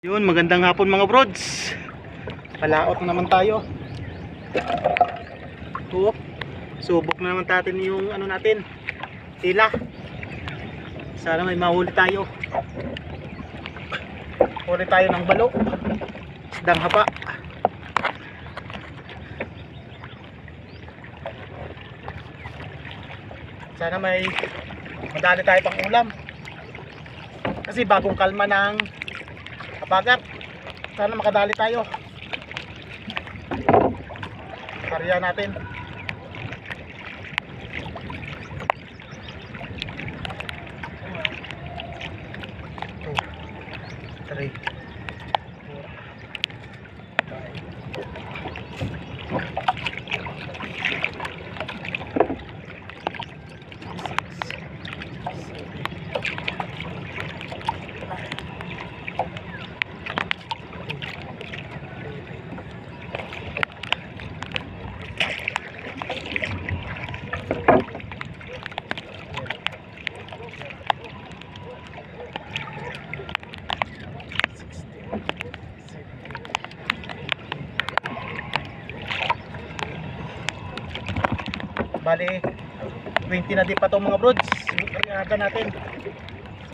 Yun, magandang hapon mga brods. Palaot na naman tayo. Oo. Subok na naman natin yung ano natin. Tila. Sana may mahuli tayo. Huli tayo ng balo. Isdang hapa. Sana may madali tayo pang ulam. Kasi bagong kalma ng kapagat. Sana makadali tayo. Karya natin. Two, three, Bali, 20 na di pa to mga brods. Aga natin.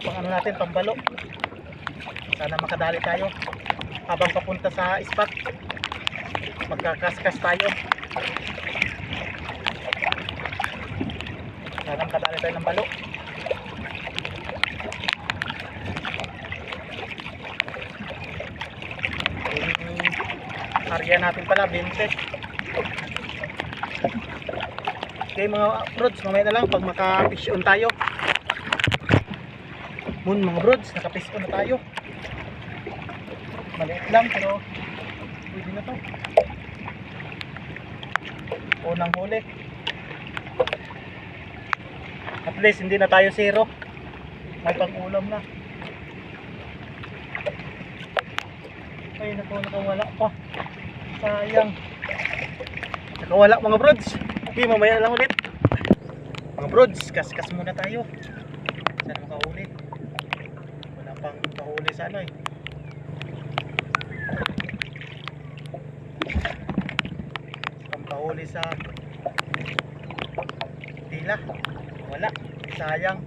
Pang ano natin, pambalo. Sana makadali tayo. Habang papunta sa spot. Magkakaskas tayo. Sana makadali tayo ng balo. Area natin pala, 20. Okay mga brods, mamaya na lang pag maka-fish on tayo. Moon mga brods, naka-fish on na tayo. Maliit lang pero pwede na to. Unang huli. At least hindi na tayo zero. May pang-ulam na. Ay naku, nakawala pa. Sayang. Nakawala mga brods. Okay, mamaya lang ulit. Mga brods, kaskas muna tayo. Sana makahuli. Wala pang mahuli sa ano eh. Pang pahuli sa tila. Wala. Sayang.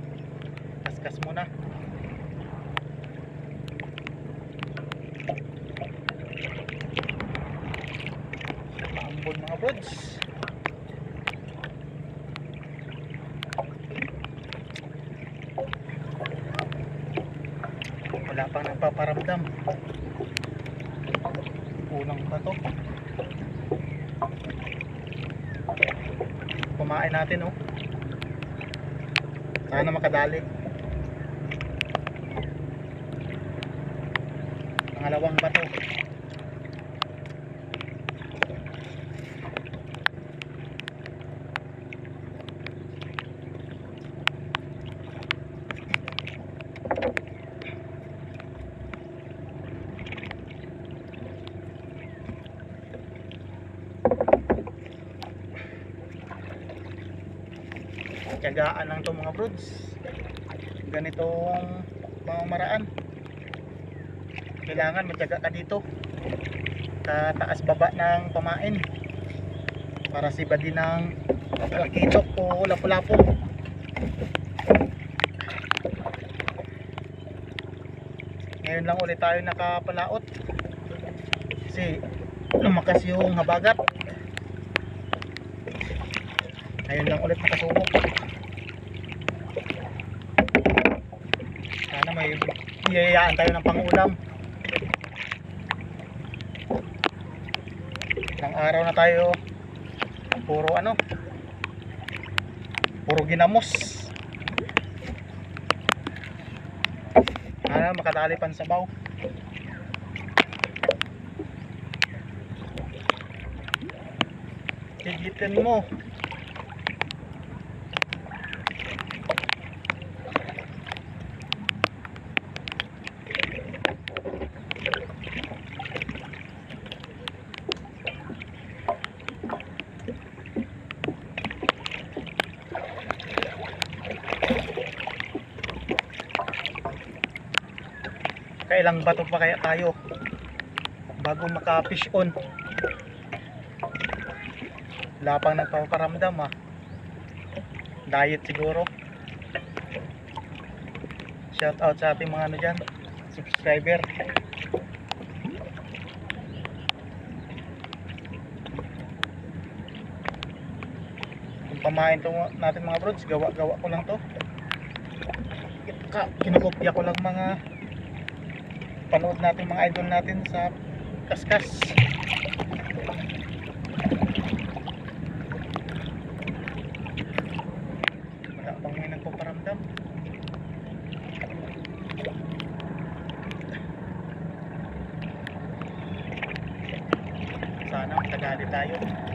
Kaskas muna. Maambon mga brods. Wala pang nagpaparamdam. Unang ba to kumain natin oh. Sana makadali. Pangalawang bato tiyagaan lang to mga brods ganitong pamamaraan kailangan matyaga ka dito. Sa taas baba ng pamain. Para siba din ng lakitok o lapu-lapu. Ngayon lang ulit tayo nakapalaot. Kasi lumakas yung habagat. Ngayon lang ulit nakasubok may iyayaan tayo ng pangulam. Ilang araw na tayo puro ano? Puro ginamos. Sana makadali pan sa baw. Higitin mo Nakailang bato pa kaya tayo bago maka-fish on. Wala pang nagpaparamdam ah. Diet siguro. Shout out sa ating mga ano dyan, subscriber. Yung pamain to natin mga brods, gawa-gawa ko lang to. Kinukopya ko lang mga panood natin mga idol natin sa kaskas. Wala pang may nagpaparamdam. Sana tagali tayo.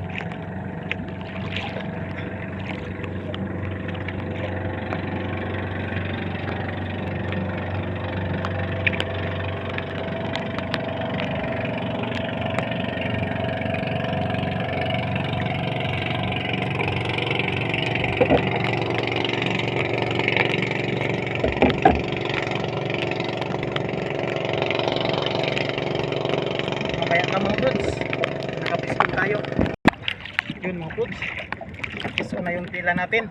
Mamaya na mga brods. Nakapiskin tayo. Yun mga brods. Piso na yung tila natin.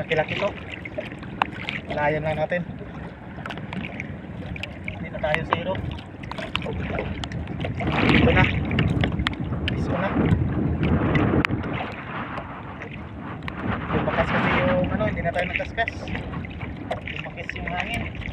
Laki-laki to. Layan lang natin. Hindi na tayo zero. Ito na. Piso na. Lumakas kasi yung ano, hindi na tayo nakaskas. Lumakis yung hangin.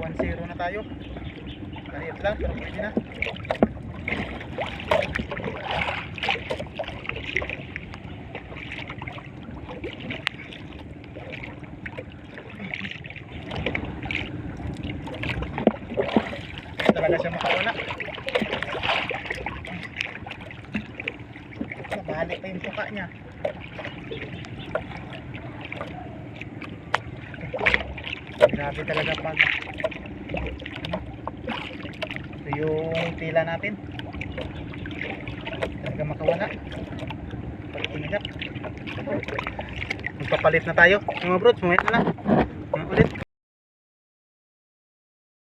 1-0 na tayo. Maliit lang pero pwede na. Talaga siya makawala. Nabalik pa yung tuka niya. Grabe talaga pag ano, ito yung tila natin. Talaga makawala. Pag ingat. Magpapalit na tayo. Mga brods, mamaya na lang.